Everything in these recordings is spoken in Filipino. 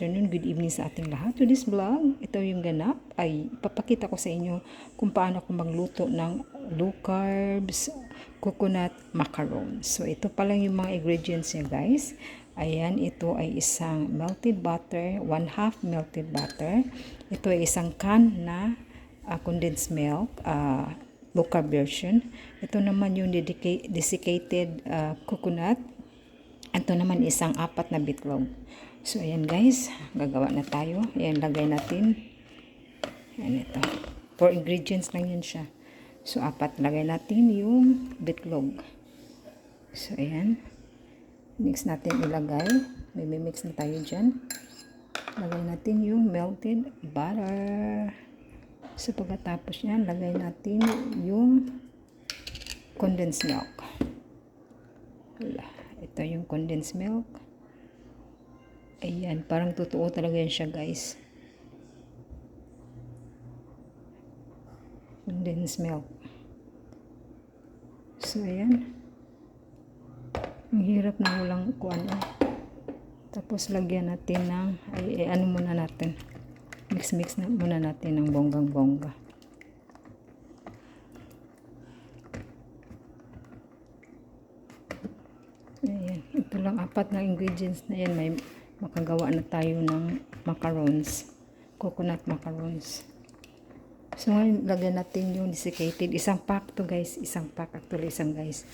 Afternoon, good evening sa ating lahat. To this vlog, ito yung ganap, ay ipapakita ko sa inyo kung paano ako magluto ng low carbs coconut macarons. So ito pa lang yung mga ingredients niya guys. Ayan, ito ay isang melted butter, one half melted butter. Ito ay isang can na ah, condensed milk, ah, low carb version. Ito naman yung desiccated ah, coconut ito naman isang apat na bitlog. So, ayan guys. Gagawa na tayo. Ayan, lagay natin. Ayan ito. Four ingredients lang yun siya. So, apat. Lagay natin yung bitlog. So, ayan. Mix natin ilagay. May mix na tayo dyan. Lagay natin yung melted butter. So, pagkatapos yan, lagay natin yung condensed milk. Ito yung condensed milk. Ayan, parang totoo talaga yan siya, guys. Condensed milk. So, ayan. Ang hirap na walang kuan. eh. Tapos, lagyan natin ng, ay, ay, ano muna natin. Mix-mix na muna natin ng bonggang-bongga. Ayan, ito lang apat na ingredients na yan. May makagawa na tayo ng macarons. Coconut macarons. So, ngayon, lagyan natin yung desiccated. Isang pack to guys. Isang pack. Actually, isang guys.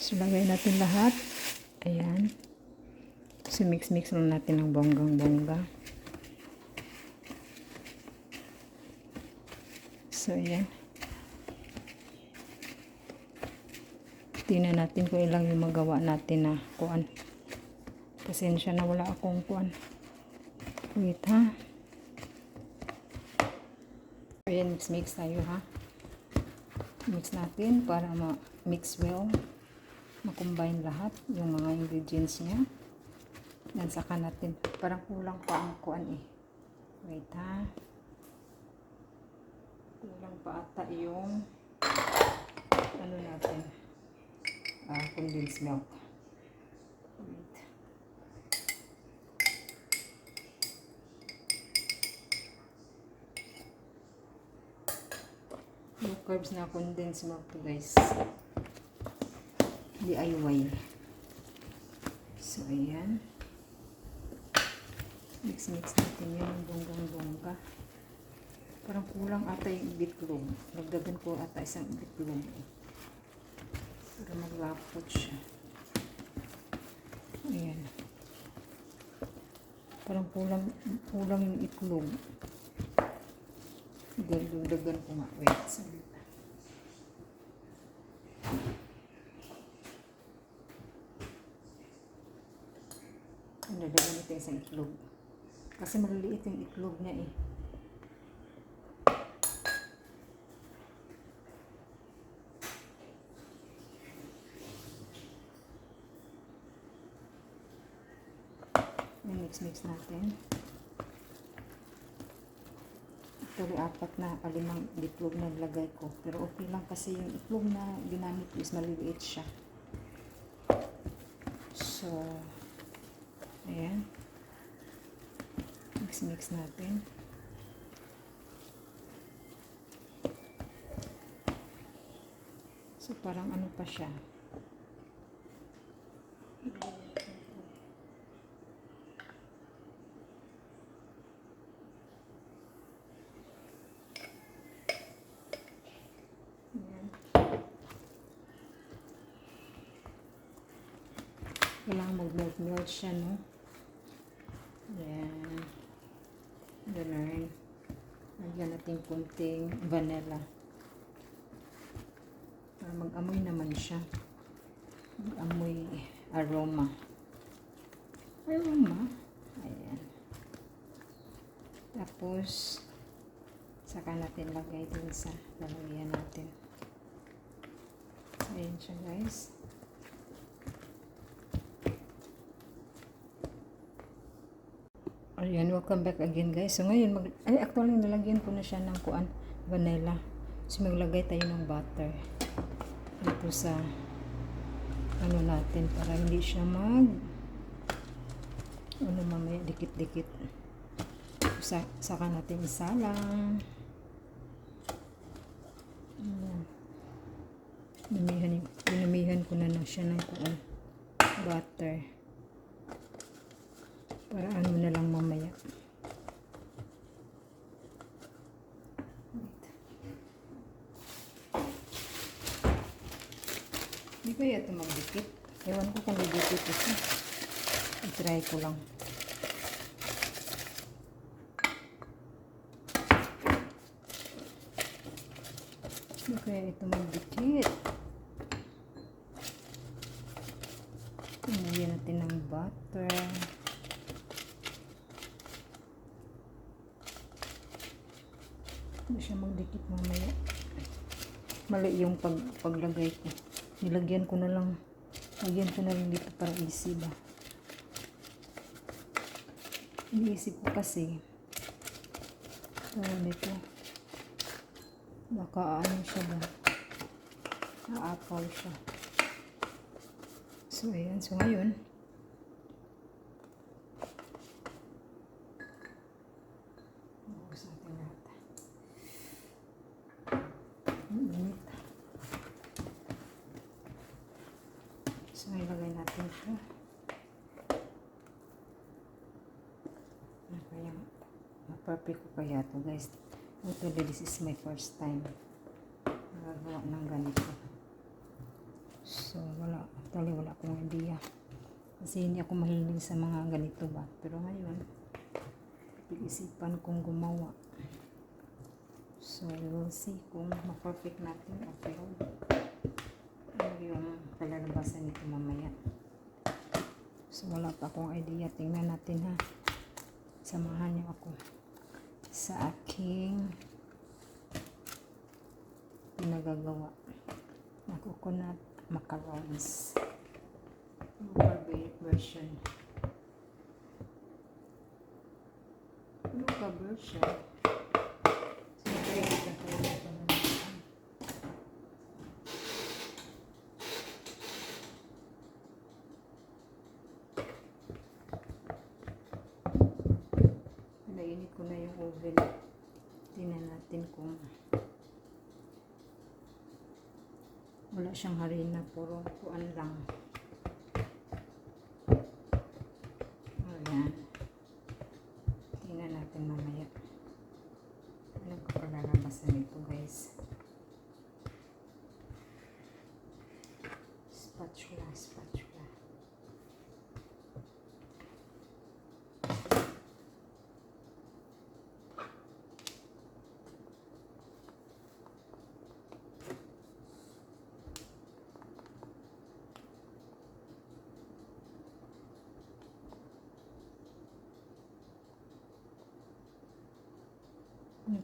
So, lagay natin lahat. Ayan. So, mix-mix lang natin ng bonggang-bongga. So, ayan. Tingnan natin kung ilang yung magawa natin na kuan. Pasensya na wala akong kuan. Wait ha. Ayan, mix mix tayo ha. Mix natin para ma-mix well. Ma-combine lahat yung mga ingredients niya. Yan, saka natin. Parang kulang pa ang kuan eh. Wait ha. Kulang pa ata yung ano natin uh, condensed milk. Wait. Low carbs na condensed milk to guys. DIY. So, ayan. Mix-mix natin yun bonggang-bongga. Parang kulang ata yung bitlog. Nagdagan ko ata isang bitlog. Para maglapot siya. Ayan. Parang kulang, kulang yung itlog. Dagdagan ko nga. Wait, sabi pa. Nadagan ito isang itlog. Kasi maliliit yung itlog niya eh. mix-mix natin. Actually, apat na alimang itlog na nilagay ko. Pero okay lang kasi yung itlog na ginamit ko is maliliit siya. So, ayan. Mix-mix natin. So, parang ano pa siya. Kailangan mag-melt-melt siya, no? Yan. Ganun. Lagyan natin kunting vanilla. Para mag-amoy naman siya. Mag-amoy aroma. Aroma. Ayan. Tapos, saka natin lagay din sa lalagyan natin. Ayan siya guys. Ayan, welcome back again guys. So ngayon, mag, ay actually nalagyan ko na siya ng kuan, vanilla. So maglagay tayo ng butter dito sa ano natin para hindi siya mag ano mamaya dikit-dikit. Sa, saka natin isalang. Ayan. Dinamihan, dinamihan ko na na siya ng kuan, butter. Para ano na lang mamaya. Hindi kaya ito magdikit. Ewan ko kung didikit ito. I-try ko lang. Hindi kaya ito magdikit. Lagyan natin ng butter. Hindi siya magdikit mamaya. Mali yung pag, paglagay ko. Nilagyan ko na lang. Lagyan ko na lang dito para easy ba. Iniisip ko kasi. Tawag nito. Baka ano siya ba. Naapaw siya. So, ayan. So, ngayon. Buksan natin lahat. Ang init. So, ma-perfect ko kaya ito guys. Actually, this is my first time nagagawa ng ganito. So, wala. Actually, wala akong idea. Kasi hindi ako mahilig sa mga ganito ba. Pero ngayon, pag-isipan kong gumawa. So, we'll see kung ma-perfect natin o pero yung kalalabasan nito mamaya. So, wala pa akong idea. Tingnan natin ha. Samahan niyo ako sa aking pinagagawa na coconut macarons. Local version. Local version. So, try ko na tayo ng pamamagitan. Nainit ko na yung oven. Tingnan natin kung wala siyang harina. Puro kuan lang. Ayan. Tingnan natin mamaya. Alam ko pa lalabasan ito guys.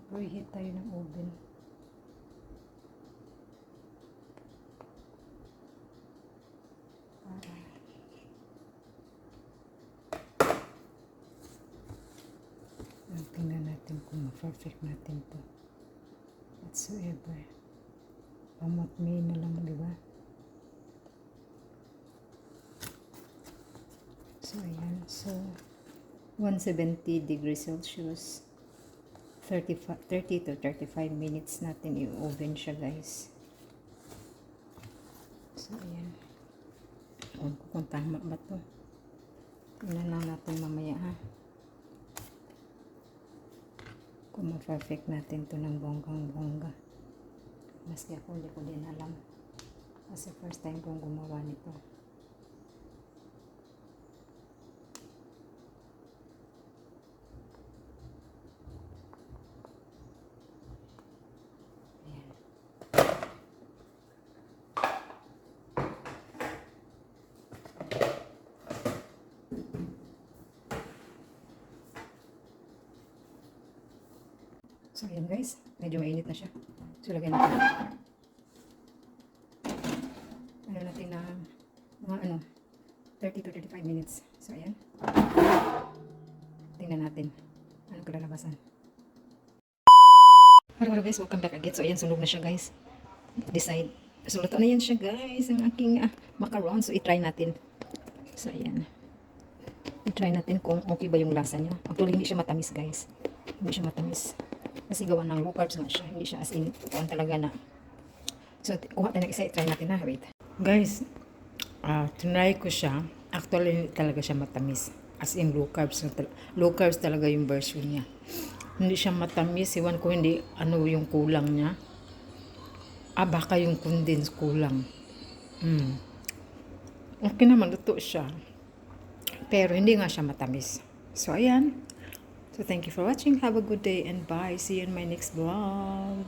Nag-preheat tayo ng oven. Para tingnan natin kung ma-perfect natin to. Whatsoever. Pamot may na lang, di ba? So, ayan. So, 170 degrees Celsius. 35, 30 to 35 minutes natin i-oven siya guys. So, ayan. Ewan ko kung tama ba to. Tingnan lang natin mamaya ha. Kung ma-perfect natin to ng bonggang bongga. Maski ako hindi ko din alam. Kasi first time kong gumawa nito. So, ayan guys. Medyo mainit na siya. So, lagyan natin. Ano natin na mga ano, 30 to 35 minutes. So, ayan. Tingnan natin. Ano kalalabasan. Hello, hello guys. Welcome back again. So, ayan. Sunog na siya guys. Decide. So, na yan siya guys. Ang aking ah, macaron. So, itry natin. So, ayan. I-try natin kung okay ba yung lasa niya. Actually, hindi siya matamis, guys. Hindi siya matamis. Kasi gawa ng low carbs nga siya. Hindi siya as in, kuhan talaga na. So, kuha tayo ng isa. I-try natin na. Wait. Guys, ah tinry ko siya. Actually, talaga siya matamis. As in, low carbs. Low carbs talaga yung version niya. Hindi siya matamis. Iwan ko hindi ano yung kulang niya. Ah, baka yung condense kulang. Mm. Okay naman, luto siya. Pero hindi nga siya matamis. So, ayan. So, thank you for watching. Have a good day and bye. See you in my next vlog.